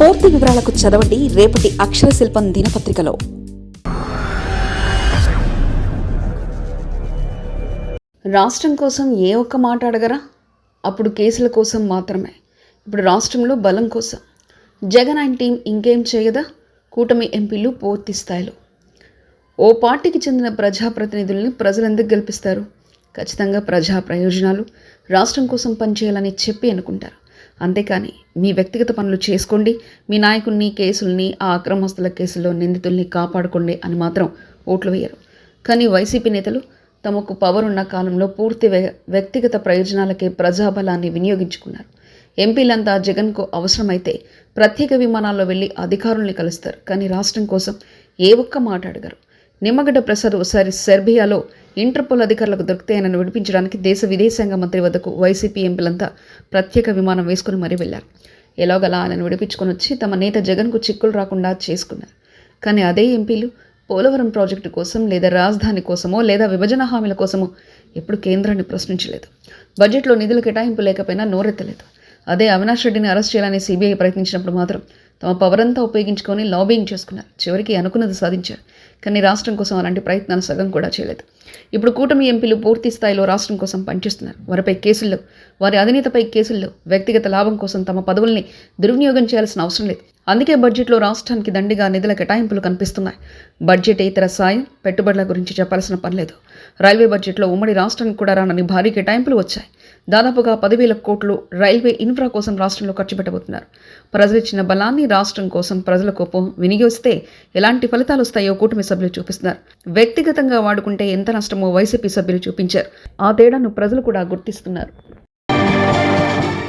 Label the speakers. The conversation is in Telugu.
Speaker 1: పూర్తి వివరాలకు చదవండి రేపటి అక్షర శిల్పం దినపత్రికలో.
Speaker 2: రాష్ట్రం కోసం ఏ ఒక్క మాట అడగరా? అప్పుడు కేసుల కోసం మాత్రమే. ఇప్పుడు రాష్ట్రంలో బలం కోసం. జగన్ ఆయన టీం ఇంకేం చేయదా? కూటమి ఎంపీలు పూర్తి స్థాయిలో. ఓ పార్టీకి చెందిన ప్రజాప్రతినిధుల్ని ప్రజలు ఎందుకు గెలిపిస్తారు? ఖచ్చితంగా ప్రజా ప్రయోజనాలు. రాష్ట్రం కోసం పనిచేయాలని చెప్పి అనుకుంటారు. అంతేకాని మీ వ్యక్తిగత పనులు చేసుకోండి. మీ నాయకుల్ని కేసుల్ని ఆ అక్రమస్తుల కేసుల్లో నిందితుల్ని కాపాడుకోండి అని మాత్రం ఓట్లు వేయరు. కానీ వైసీపీ నేతలు తమకు పవర్ ఉన్న కాలంలో పూర్తి వ్య- వ్యక్తిగత ప్రయోజనాలకే ప్రజాబలాన్ని వినియోగించుకున్నారు. ఎంపీలంతా జగన్కు అవసరమైతే ప్రత్యేక విమానాల్లో వెళ్ళి అధికారుల్ని కలుస్తారు. కానీ రాష్ట్రం కోసం ఏ ఒక్క మాట అడగరు. నిమ్మగడ్డ ప్రసాద్ ఒకసారి సెర్బియాలో ఇంటర్పోల్ అధికారులకు దొరికితేనని విడిపించడానికి దేశ విదేశాంగ మంత్రి వద్దకు వైసీపీ ఎంపీలంతా ప్రత్యేక విమానం వేసుకుని మరీ వెళ్ళారు ఎలాగలా ఆయనను విడిపించుకొని వచ్చి తమ నేత జగన్కు చిక్కులు రాకుండా చేసుకున్నారు. కానీ అదే ఎంపీలు పోలవరం ప్రాజెక్టు కోసం లేదా రాజధాని కోసమో లేదా విభజన హామీల కోసమో ఎప్పుడు కేంద్రాన్ని ప్రశ్నించలేదు. బడ్జెట్లో నిధులు కేటాయింపు లేకపోయినా నోరెత్తలేదు. అదే అవినాష్ రెడ్డిని అరెస్ట్ చేయాలని సిబిఐ ప్రయత్నించినప్పుడు మాత్రం తమ పవర్ అంతా ఉపయోగించుకొని లాబింగ్ చేసుకున్నారు. చివరికి అనుకున్నది సాధించారు. కానీ రాష్ట్రం కోసం అలాంటి ప్రయత్నాలు సగం కూడా చేయలేదు. ఇప్పుడు కూటమి ఎంపీలు పూర్తి స్థాయిలో రాష్ట్రం కోసం పనిచేస్తున్నారు. వారిపై కేసుల్లో వారి అధినేతపై కేసుల్లో వ్యక్తిగత లాభం కోసం తమ పదవుల్ని దుర్వినియోగం చేయాల్సిన అవసరం లేదు. అందుకే బడ్జెట్లో రాష్ట్రానికి దండిగా నిధుల కేటాయింపులు కనిపిస్తున్నాయి. బడ్జెట్ ఇతర సాయం పెట్టుబడుల గురించి చెప్పాల్సిన పనిలేదు రైల్వే బడ్జెట్లో ఉమ్మడి రాష్ట్రానికి కూడా రానని భారీ కేటాయింపులు వచ్చాయి. దాదాపుగా పదివేల కోట్లు రైల్వే ఇన్ఫ్రా కోసం రాష్ట్రంలో ఖర్చు పెట్టబోతున్నారు. ప్రజలు ఇచ్చిన బలాన్ని రాష్ట్రం కోసం ప్రజల కోపం వినియోగిస్తే ఎలాంటి ఫలితాలు వస్తాయో కూటమి సభ్యులు చూపిస్తున్నారు. వ్యక్తిగతంగా వాడుకుంటే ఎంత నష్టమో వైసీపీ సభ్యులు చూపించారు. ఆ తేడాను ప్రజలు కూడా గుర్తిస్తున్నారు.